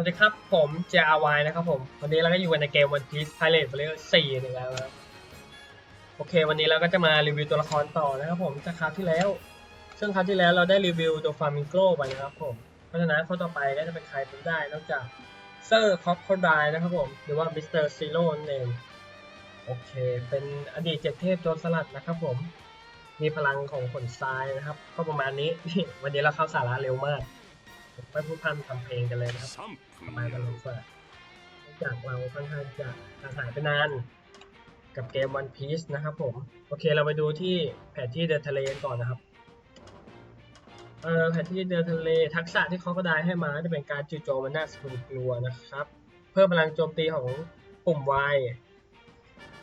วัสดีครับผม JRY นะครับผม วันนี้เราก็อยู่กันในเกม One Piece Pirate Warrior 4อีกแล้วนะครับโอเค วันนี้เราก็จะมารีวิวตัวละครต่อนะครับผมจากคราวที่แล้ว ซึ่งคราวที่แล้วเราได้รีวิวตัวฟาร์มิงโกไปนะครับผม เพราะฉะนั้นคนต่อไปก็จะเป็นใครเป็นได้นอกจากเซอร์คอปโคดายนะครับผม หรือว่ามิสเตอร์ซีโร่นั่นเองโอเค เป็นอดีตเจ็ดเทพโจรสลัดนะครับผม มีพลังของผลทรายนะครับ ก็ประมาณนี้วันนี้เราเข้าสาระเร็วมาก ไปพูดพันทำเพลงกันเลยนะครับสบายกันลงเฟิร์เนื่องจากเราค่อนข้างจะหางหายไปนาน กับเกม One Piece นะครับผม โอเคเราไปดูที่แผนที่เดินทะเลกันก่อนนะครับเออแผนที่เดินทะเลทักษะที่เขาก็ได้ให้มาจะเป็นการจู่โจมมันน่าสะพรึงกลัวนะครับ เพิ่มพลังโจมตีของปุ่ม Y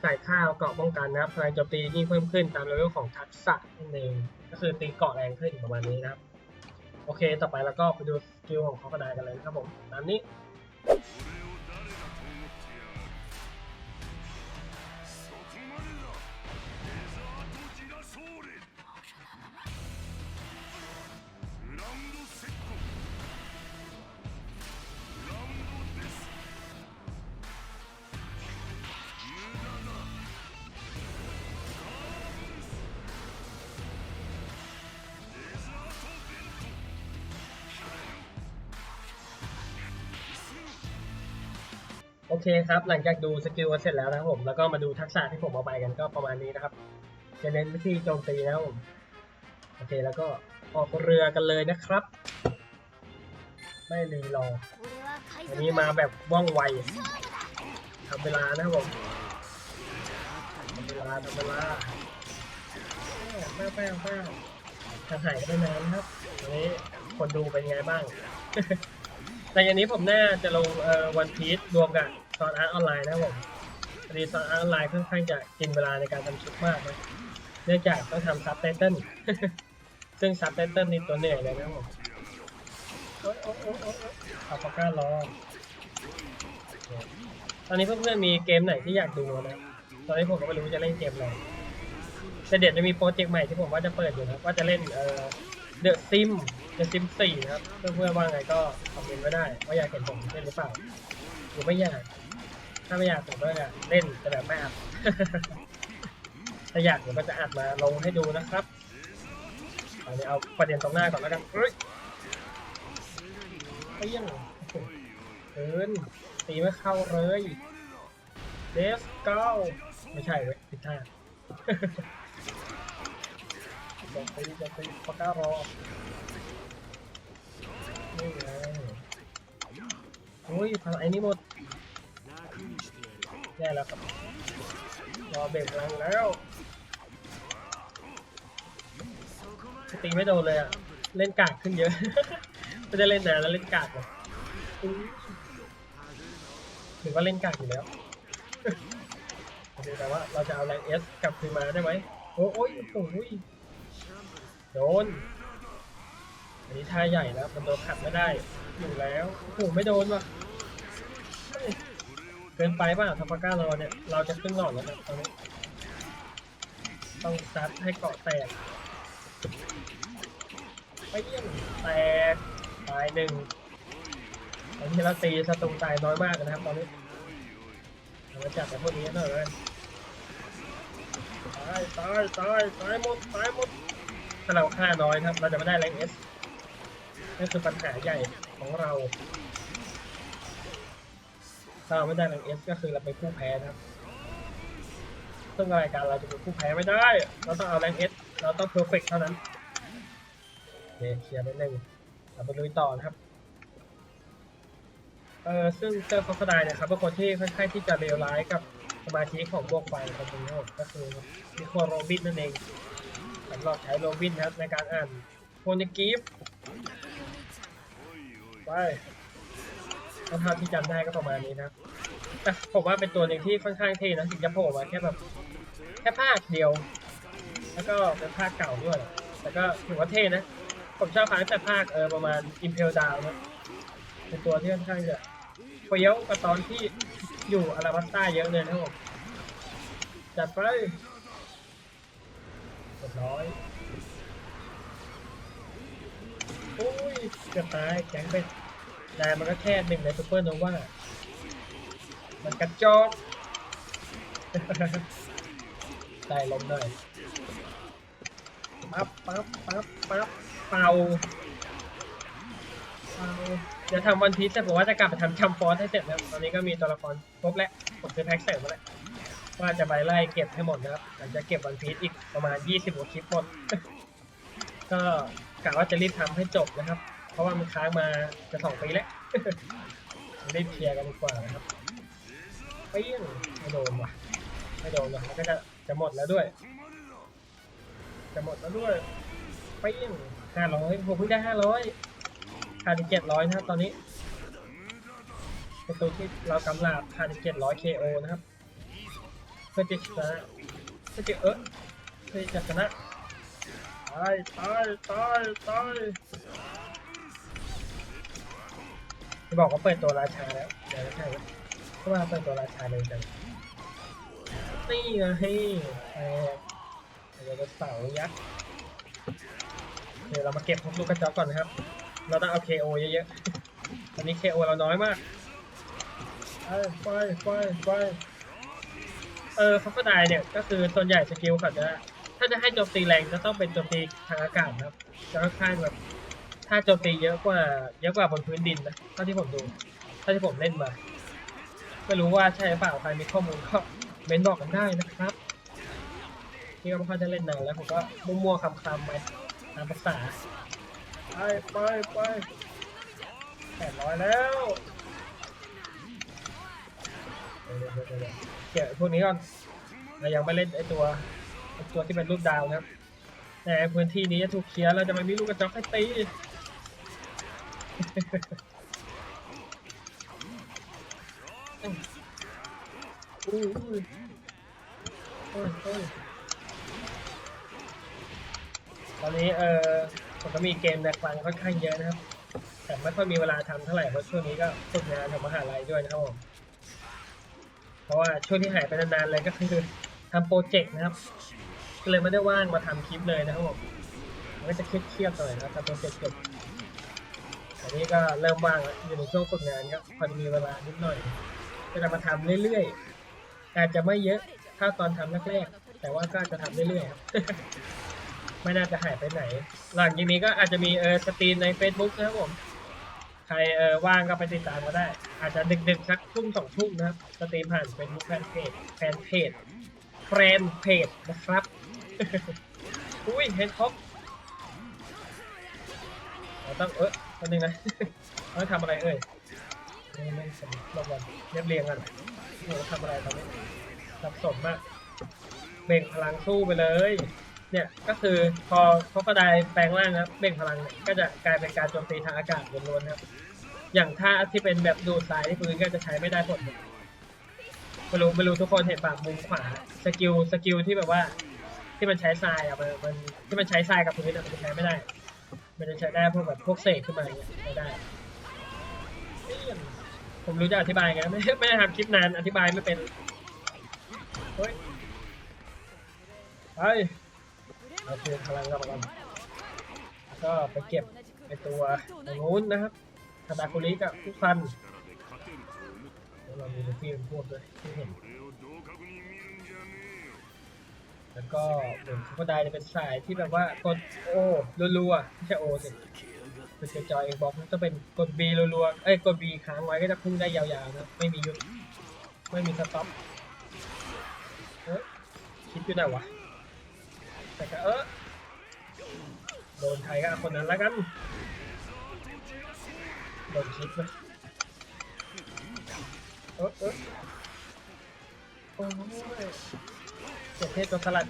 ใส่ข้าวเกาะป้องกันนะครับพลังโจมตียิ่งเพิ่มขึ้นตามเลเวลของทักษะนั่นเองก็คือตีเกาะแรงขึ้นประมาณนี้นะครับ โอเค ต่อไปแล้วก็ไปดูสกิลของเขากระดากันเลยนะครับผมตามนี้ อเคครับ หลังจากดูสกิลกันเสร็จแล้วนะครับผม แล้วก็มาดูทักษะที่ผมเอาไปกันก็ประมาณนี้นะครับ จะเน้นวิธีโจมตีนะครับผม โอเค แล้วก็ออกเรือกันเลยนะครับ ไม่รีรออันนี้มาแบบว่องไวทำเวลานะครับผมทำเวลาทำเวลาแป้วแป้วแป้วทางหายกันไปนานครับวันนี้คนดูเป็นไงบ้าง แต่อย่างนี้ผมน่าจะลงเอ่อวันพีซรวมกับตอนอาร์ตออนไลน์นะผมพอดีตอนอาร์ตออนไลน์ค่อนข้างจะกินเวลาในการทำคลิปมากนะเนื่องจากต้องทำซับไตเติลซึ่งซับไตเติลนี่ตัวเหนื่อยเลยนะผมโอ๊ยโอ๊ยโอ๊ยโอ๊ยโอ๊ยเอาปากกาลอตอนนี้เพื่อนๆมีเกมไหนที่อยากดูนะตอนนี้ผมก็ไม่รู้จะเล่นเกมอะไรแต่เดี๋ยวจะมีโปรเจกต์ใหม่ที่ผมว่าจะเปิดอยู่นะว่าจะเล่นเอ่อเดอะซิม เดอะซิมสี่นะครับเพื่อนๆว่าไงก็คอมเมนต์ไว้ได้ว่าอยากเห็นผมเล่นหรือเปล่าหรือไม่อยาก ถ้าไม่อยากผมก็จะเล่นแต่แบบไม่อัดถ้าอยากผมก็จะอัดมาลงให้ดูนะครับอันนี้เอาประเด็นตรงหน้าก่อนแล้วกันเฮ้ยเปี้ยงเอินตีไม่เข้าเลยเดสเก้าไม่ใช่เว้ยผิดท่าจะตีจะตีปากการอ นี่ไงอุ้ยพลังไอ้นี่หมดแย่แล้วครับรอเบรกพลังแล้วตีไม่โดนเลยอะเล่นกากขึ้นเยอะ ไม่ได้เล่นนานแล้วเล่นกากเลยอุ๊ยถือว่าเล่นกากอยู่แล้วแต่ว่าเราจะเอาแรงเอสกลับคืนมาได้ไหมโอ้ยโอ้ยโดน อันนี้ท่าใหญ่แล้วมันโดนขัดไม่ได้ อยู่แล้วโอ้โหไม่โดนว่ะเกินไปป่ะทัพปาก้าเราเนี่ย เราจะขึ้นหลอดแล้วนะตอนนี้ ต้องซัดให้เกาะแตกไปเยี่ยมแตกตายหนึ่งตอนที่เราตีศัตรูตายน้อยมากนะครับตอนนี้เรามาจับแต่พวกนี้หน่อยเลยตายตายตายตายหมดตายหมดถ้าเราฆ่าน้อยครับ เราจะไม่ได้แรงเอส นั่นคือปัญหาใหญ่ของเราถ้าเราไม่ได้แรงเอสก็คือเราเป็นผู้แพ้นะครับซึ่งรายการเราจะเป็นผู้แพ้ไม่ได้ เราต้องเอาแรงเอสเราต้องเพอร์เฟกเท่านั้นโอเคเคลียร์ไปหนึ่งเราไปลุยต่อนะครับ เออซึ่งเจอคอสไดเนี่ยครับเป็นคนที่ค่อนข้างที่จะเลวร้ายกับสมาชิกของพวกไฟคนนี้ครับก็คือนิโคโรบินนั่นเองสำหรับใช้โรบินนะครับในการอ่านโพนิกิฟ ไปเท่าที่จำได้ก็ประมาณนี้นะแต่ผมว่าเป็นตัวหนึ่งที่ค่อนข้างเท่นะถึงจะโผล่มาแค่แบบแค่ภาคเดียว แล้วก็เป็นภาคเก่าด้วย แต่ก็ถือว่าเท่นะ ผมชอบภาคแต่ภาคเออประมาณ Impel Down นะเป็นตัวที่ค่อนข้างจะเฟี้ยวกว่าตอนที่อยู่อาราบัสต้าเยอะเลยนะครับผมจัดไปเรียบร้อย โอ้ยเกือบตายแข็งไปนายมันก็แค่หนึ่งในซูเปอร์โนวามันกระจอกได้ลมหน่อยปั๊บปั๊บปั๊บปั๊บเป่าเป่าเดี๋ยวทำวันพีซเสร็จผมว่าจะกลับไปทำชัมฟอสให้เสร็จนะตอนนี้ก็มีตัวละครครบแล้วผมซื้อแพ็กเสร็จมาแล้วว่าจะไปไล่เก็บให้หมดนะครับอาจจะเก็บวันพีซอีกประมาณ 20กว่าคลิปหมดก็ กะว่าจะรีบทำให้จบนะครับ เพราะว่ามันค้างมาจะสองปีแล้วรีบเคลียร์กันดีกว่านะครับเปี้ยงไม่โดนว่ะไม่โดนว่ะแล้วก็จะจะหมดแล้วด้วย จะหมดแล้วด้วยเปี้ยงห้าร้อยผมเพิ่งได้ห้าร้อยขาดอีกเจ็ดร้อยนะครับตอนนี้ประตูที่เรากำลาบขาดอีกเจ็ดร้อย KO นะครับ เพื่อจะชนะเพื่อจะเออเพื่อจะชนะายตายตายตายจะบอกว่าเปิดตัวราชาแล้วเดี๋ยวไม่ใช่ไหมเพราะว่าเปิดตัวราชาเลยจังนี่ไงแอบเดี๋ยวจะเสายักษ์เดี๋ยวเรามาเก็บพวกลูกกระจอกก่อนนะครับ เราต้องเอา KO เยอะๆตอนนี้ KO เราน้อยมากไปไปไปไปเออเขาก็ได้เนี่ย ก็คือส่วนใหญ่สกิลเขาจะ ถ้าจะให้โจมตีแรงจะต้องเป็นโจมตีทางอากาศครับจะค่อนข้างแบบถ้าโจมตีเยอะกว่าเยอะกว่าบนพื้นดินนะเท่าที่ผมดูเท่าที่ผมเล่นมาไม่รู้ว่าใช่หรือเปล่าใครมีข้อมูลก็เมนบอกกันได้นะครับนี่ก็ไม่ค่อยจะเล่นนานแล้วผมก็มั่วๆคำๆไปตามภาษาไปไปไปแปดร้อยแล้วเดี๋ยวเดี๋ยวเดี๋ยวเดี๋ยวเกี่ยวพวกนี้ก่อนเรายังไม่เล่นไอตัว ตัวที่เป็นรูปดาวนะครับแต่พื้นที่นี้จะถูกเคลียร์เราจะไม่มีลูกกระจอกให้ตีอุ้ยโอ้ยโอ้ยตอนนี้เออผมก็มีเกมในคลังค่อนข้างเยอะนะครับ แต่ไม่ค่อยมีเวลาทำเท่าไหร่เพราะช่วงนี้ก็ฝึกงานทำมหาลัยด้วยนะครับผมเพราะว่าช่วงที่หายไปนานๆเลยก็คือทำโปรเจกต์นะครับ ก็เลยไม่ได้ว่างมาทำคลิปเลยนะครับผมมันก็จะเครียดๆหน่อยนะครับทำโปรเจกต์จบอันนี้ก็เริ่มว่างแล้วอยู่ในช่วงฝึกงานครับพอจะมีเวลานิดหน่อย ก็จะมาทำเรื่อยๆอาจจะไม่เยอะถ้าตอนทำแรกๆแต่ว่าก็จะทำเรื่อยๆครับไม่น่าจะหายไปไหน หลังจากนี้ก็อาจจะมีเออสตรีมใน Facebook นะครับผมใครเออว่างก็ไปติดตามก็ได้ อาจจะดึกๆสักทุ่มสองทุ่มนะครับสตรีมผ่าน Facebook แฟนเพจแฟนเพจแฟนเพจนะครับ อุ้ยเห็นครบเราต้องเออตัวนึงนะเราทำอะไรเอ่ยไม่ไม่สมรางวัลเรียบเรียงกันโอ้โหทำอะไรตอนนี้สับสนมากเบ่งพลังสู้ไปเลย เนี่ยก็คือพอพอกระได้แปลงร่างนะเบ่งพลังเนี่ยก็จะกลายเป็นการโจมตีทางอากาศล้วนๆครับ อย่างท่าที่เป็นแบบดูดสายที่พื้นก็จะใช้ไม่ได้ผลไม่รู้ไม่รู้ทุกคนเห็นปากมุมขวาสกิลสกิลที่แบบว่า ที่มันใช้ทรายอะมันมันที่มันใช้ทรายกับพื้นอะมันใช้ไม่ได้ มันจะใช้ได้พวกแบบพวกเศษขึ้นมาเงี้ยใช้ได้ ผมรู้จะอธิบายไงไม่ไม่ได้ทำคลิปนานอธิบายไม่เป็นเฮ้ยไปเอาคืนพลังกลับมาก่อนแล้วก็ไปเก็บไอตัวตรงนู้นนะครับคาตาคุริกับผู้พันเรามีลูฟี่เป็นพวกด้วยที่เห็น แล้วก็เหมือนคุกไดจะเป็นสายที่แบบว่ากดโอรัวๆไม่ใช่โอสิเป็นจอยเองบอกมันจะเป็นกด B รัวๆเอ้ยกด B ค้างไว้ก็จะพุ่งได้ยาวๆนะไม่มียุดไม่มีสต็อปเอ้ยคิดอยู่ไหนวะแต่ก็เออโดนใครก็คนนั้นแล้วกันโดนคิดไหมเออเออโอ้ย เจ็ดเทพตัวสลัด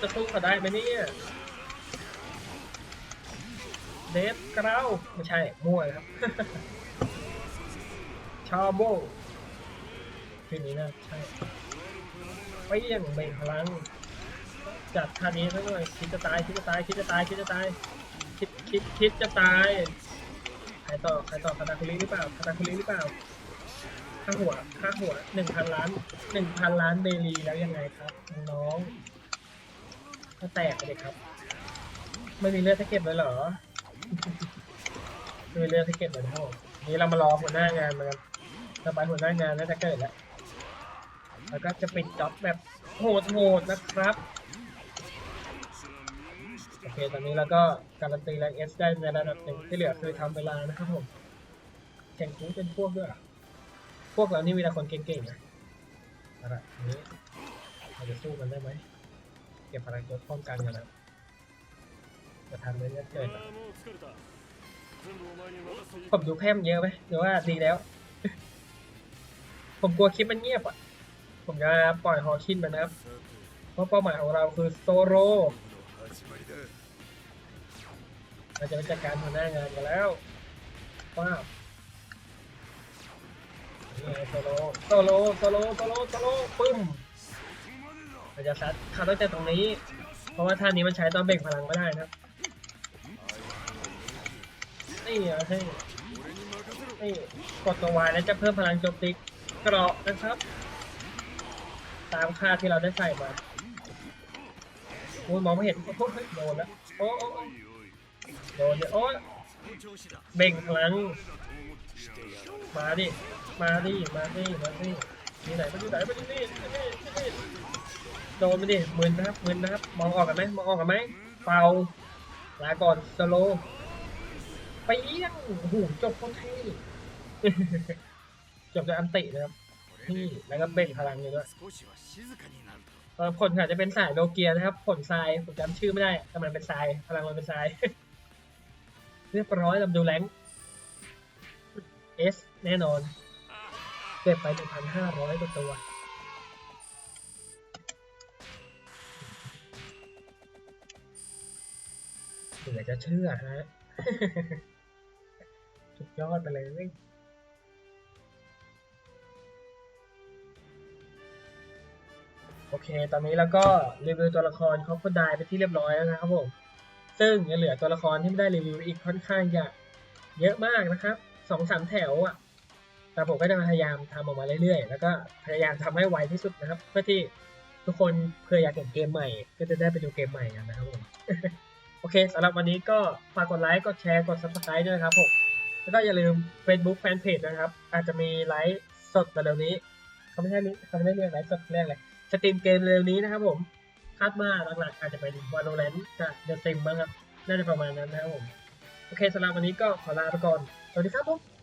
จะสู้เขาได้ไหมเนี่ยเดฟกราวไม่ใช่มั่วครับ ชาโบทีนี้นะใช่ไปยี่ยงเบ่งพลัง จัดท่านี้ซะหน่อยคิดจะตายคิดจะตายคิดจะตายคิดจะตายคิดคิดคิดจะตายใครต่อใครต่อคาตาคุริหรือเปล่าคาตาคุริหรือเปล่าาหัวค่าหัวหนึ่งพันล้านหนึ่งพันล้านเบลีแล้วยังไงครับน้องก็แตกไปเลยครับ ไม่มีเลือดให้เก็บเลยเหรอไม่มีเลือดให้เก็บเลยนะครับผมนี่เรามารอหัวหน้างานมากันต่อไปหัวหน้างานน่าจะเกิดแล้วแล้วก็จะปิดจ็อบแบบโหดๆนะครับโอเคตอนนี้เราก็การันตีแรงเอสได้ในระดับหนึ่งที่เหลือคือทำเวลานะครับผมแข่งคูเป็นพวกด้วย พวกเรานี่เวลาคนเก่งๆนะอะไรนี้เราจะสู้มันได้ไหมเก็บพลังตัวป้องกันกันนะจะทำไหมเนี่ยเกิดผมดูแพมเยอะไหมหรือว่าดีแล้ว ผมกลัวคลิปมันเงียบอะ ผมจะปล่อยฮอชินไปนะครับ เพราะเป้าหมายของเราคือโซโรเราจะไปจัดการหัวหน้างานกันแล้วว้าว โซโลโซโลโซโลโซโลโซโลปึ้มเราจะซัดเขาต้องจากตรงนี้ เพราะว่าท่านี้มันใช้ตอนเบ่งพลังไม่ได้นะครับนี่เอาให้นี่กดตัววายแล้วจะเพิ่มพลังโจมตีกราะนะครับ ตามค่าที่เราได้ใส่มาโอ้ยมองไม่เห็นโอ้ยโดนแล้วโอ้โอ้โอ้โดนเนี่ยโอ้ยเบ่งพลังมาดิ มาดิมาดิมาดิอยู่ไหนมานอยู่ไหนมานอยู่นี่อยู่นี่อยู่นี่โดนไปดิมึนนะครับมึนนะครับมองออกกันไหมมองออกกันไหมเป่าลาก่อนสโลว์ไปเอี้ยงหูจบโคตรเท่จบจากอันตินะครับนี่แล้วก็เบ่งพลังเลยด้วยผลอาจจะเป็นสายโลเกียนะครับ ผลทรายผมจำชื่อไม่ได้แต่มันเป็นทราย พลังมันเป็นทราย เรียบร้อยเราดูแรงเอสแน่นอน เก็บไป 1,500กว่าตัวเหลือจะเชื่อฮะสุดยอดไปเลยโอเค ตอนนี้เราก็รีวิวตัวละครเฟอร์ได้ไปที่เรียบร้อยแล้วนะครับผม ซึ่งยังเหลือตัวละครที่ไม่ได้รีวิวอีกค่อนข้างจะเยอะมากนะครับ สองสามแถวอะ แต่ผมก็จะพยายามทำออกมาเรื่อยๆ แล้วก็พยายามทำให้ไวที่สุดนะครับ เพื่อที่ทุกคนเพื่ออยากเห็นเกมใหม่ ก็จะได้ไปดูเกมใหม่กันนะครับผมโอเคสำหรับวันนี้ก็ฝากกดไลค์กดแชร์กด subscribe ด้วยนะครับผมแล้วก็อย่าลืม Facebook Fanpage นะครับ อาจจะมีไลฟ์สดแต่เร็วนี้เขาไม่ใช่นี้เขาไม่ได้เรียกไลฟ์สดเรียกอะไรสตรีมเกมเร็วนี้นะครับผมคาดว่าหลักๆอาจจะเป็น Valorant กับ The Sim บ้างครับน่าจะประมาณนั้นนะครับผมโอเคสำหรับวันนี้ก็ขอลาไปก่อนสวัสดีครับผม